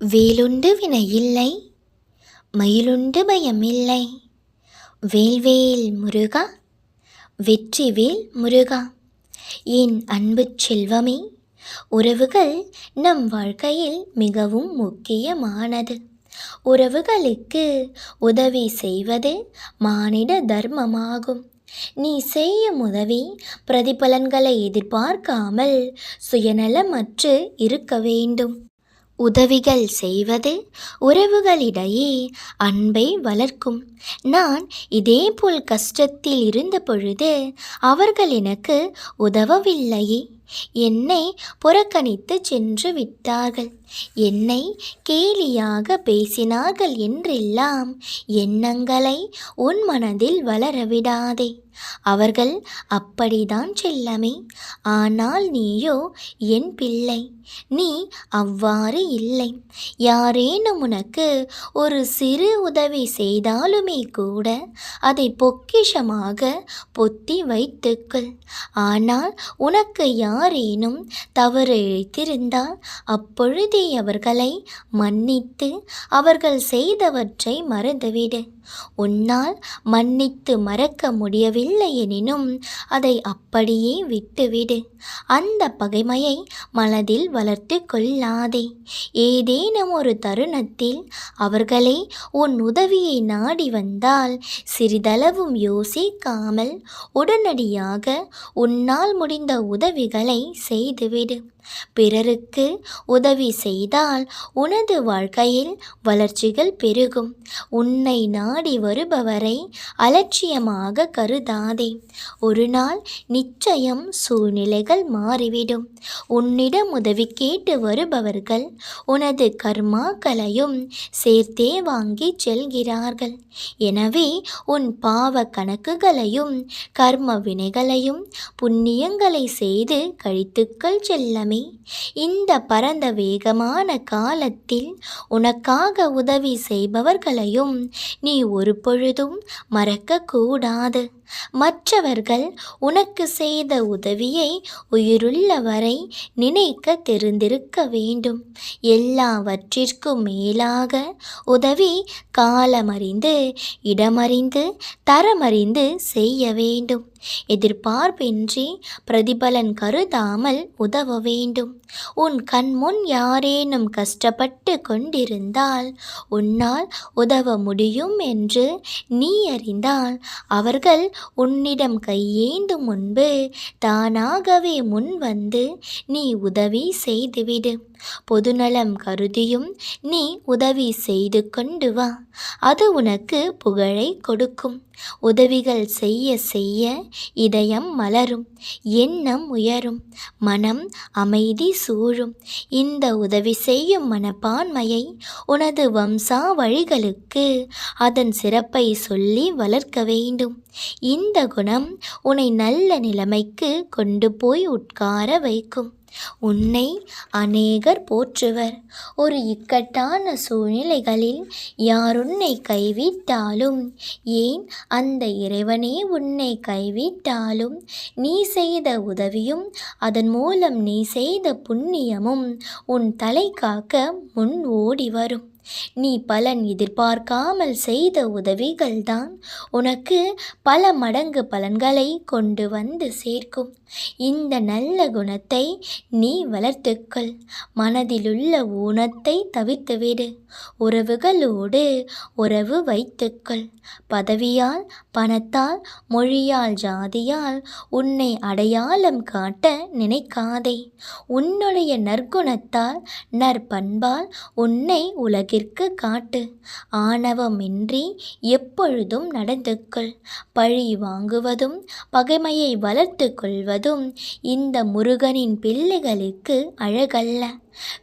வேலுண்டு வினையில்லை மயிலுண்டு பயமில்லை. வேல்வேல் முருகா வெற்றிவேல் முருகா என் அன்பு செல்வமே உறவுகள் நம் வாழ்க்கையில் மிகவும் முக்கியமானது. உறவுகளுக்கு உதவி செய்வது மானிட தர்மமாகும். நீ செய்யும் உதவி பிரதிபலன்களை எதிர்பார்க்காமல் சுயநலமற்று இருக்க வேண்டும். உதவிகள் செய்வது உறவுகளிடையே அன்பை வளர்க்கும். நான் இதேபோல் கஷ்டத்தில் இருந்த பொழுது அவர்கள் எனக்கு உதவவில்லையே. என்னை புறக்கணித்து சென்று விட்டார்கள். என்னை கேலியாக பேசினார்கள் என்றெல்லாம் எண்ணங்களை உன் மனதில் வளரவிடாதே. அவர்கள் அப்படிதான் செல்லமே. ஆனால் நீயோ என் பிள்ளை. நீ அவ்வாறு இல்லை. யாரேனும் உனக்கு ஒரு சிறு உதவி செய்தாலுமே கூட அதை பொக்கிஷமாக பொத்தி வைத்துக்கொள். ஆனால் உனக்கு யாரேனும் தவறு இழைத்திருந்தால் அப்பொழுதே அவர்களை மன்னித்து அவர்கள் செய்தவற்றை மறந்துவிடு. உன்னால் மன்னித்து மறக்க முடியவில்லை எனினும் அதை அப்படியே விட்டுவிடு. அந்த பகைமையை மனதில் வளர்த்து கொள்ளாதே. ஏதேனும் ஒரு தருணத்தில் அவர்களே உன் உதவியை நாடி வந்தால் சிறிதளவும் யோசிக்காமல் உடனடியாக உன்னால் முடிந்த உதவிகளை செய்துவிடு. பிறருக்கு உதவி செய்தால் உனது வாழ்க்கையில் வளர்ச்சிகள் பெருகும். உன்னை நான் நாடி வருபவரை அலட்சியமாக கருதாதே. ஒரு நாள் நிச்சயம் சூழ்நிலைகள் மாறிவிடும். உன்னிடம் உதவி கேட்டு வருபவர்கள் உனது கர்மாக்களையும் சேர்த்தே வாங்கி செல்கிறார்கள். எனவே உன் பாவ கணக்குகளையும் கர்ம வினைகளையும் புண்ணியங்களை செய்து கழித்துக்கள் செல்லமே. இந்த பரந்த வேகமான காலத்தில் உனக்காக உதவி செய்பவர்களையும் நீ ஒரு பொழுதும் மறக்கக்கூடாது. மற்றவர்கள் உனக்கு செய்த உதவியை உயிருள்ள வரை நினைக்க தெரிந்திருக்க வேண்டும். எல்லாவற்றிற்கும் மேலாக உதவி காலமறிந்து இடமறிந்து தரமறிந்து செய்ய வேண்டும். எதிர்பார்ப்பின்றி பிரதிபலன் கருதாமல் உதவ வேண்டும். உன் கண்முன் யாரேனும் கஷ்டப்பட்டு கொண்டிருந்தால் உன்னால் உதவ முடியும் என்று நீ அறிந்தால் அவர்கள் உன்னிடம் கையேந்து முன்பு தானாகவே முன் வந்து நீ உதவி செய்துவிடு. பொதுநலம் கருதியும் நீ உதவி செய்து கொண்டு வா. அது உனக்கு புகழை கொடுக்கும். உதவிகள் செய்ய செய்ய இதயம் மலரும் எண்ணம் உயரும் மனம் அமைதி சூழும். இந்த உதவி செய்யும் மனப்பான்மையை உனது வம்சா வழிகளுக்கு அதன் சிறப்பை சொல்லி வளர்க்க வேண்டும். இந்த குணம் உன்னை நல்ல நிலைமைக்கு கொண்டு போய் உட்கார வைக்கும். உன்னை அநேகர் போற்றுவர். ஒரு இக்கட்டான சூழ்நிலைகளில் யார் உன்னை கைவிட்டாலும் ஏன் அந்த இறைவனே உன்னை கைவிட்டாலும் நீ செய்த உதவியும் அதன் மூலம் நீ செய்த புண்ணியமும் உன் தலை காக்க முன் ஓடி வரும். நீ பலன் எதிர்பார்க்காமல் செய்த உதவிகள்தான். உனக்கு பல மடங்கு பலன்களை கொண்டு வந்து சேர்க்கும். இந்த நல்ல குணத்தை நீ வளர்த்துக்கொள். மனதிலுள்ள ஊனத்தை தவிர்த்துவிடு. உறவுகளோடு உறவு வைத்துக்கொள். பதவியால் பணத்தால் மொழியால் ஜாதியால் உன்னை அடையாளம் காட்ட நினைக்காதே. உன்னுடைய நற்குணத்தால் நற்பண்பால் உன்னை உலகில் உலகிற்கு காட்டு. ஆணவமின்றி எப்பொழுதும் நடந்து கொள். பழி வாங்குவதும் பகைமையை வளர்த்து கொள்வதும் இந்த முருகனின் பிள்ளைகளுக்கு அழகல்ல.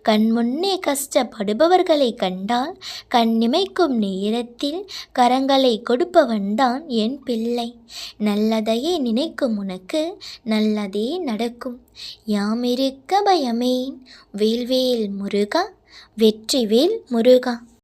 கண்முன்னே கஷ்டப்படுபவர்களை கண்டால் கண்ணிமைக்கும் நேரத்தில் கரங்களை கொடுப்பவன்தான் என் பிள்ளை. நல்லதையே நினைக்கும் உனக்கு நல்லதே நடக்கும். யாமிருக்க பயமேன். வேல்வேல் முருகா. வெற்றிவேல் முருகா.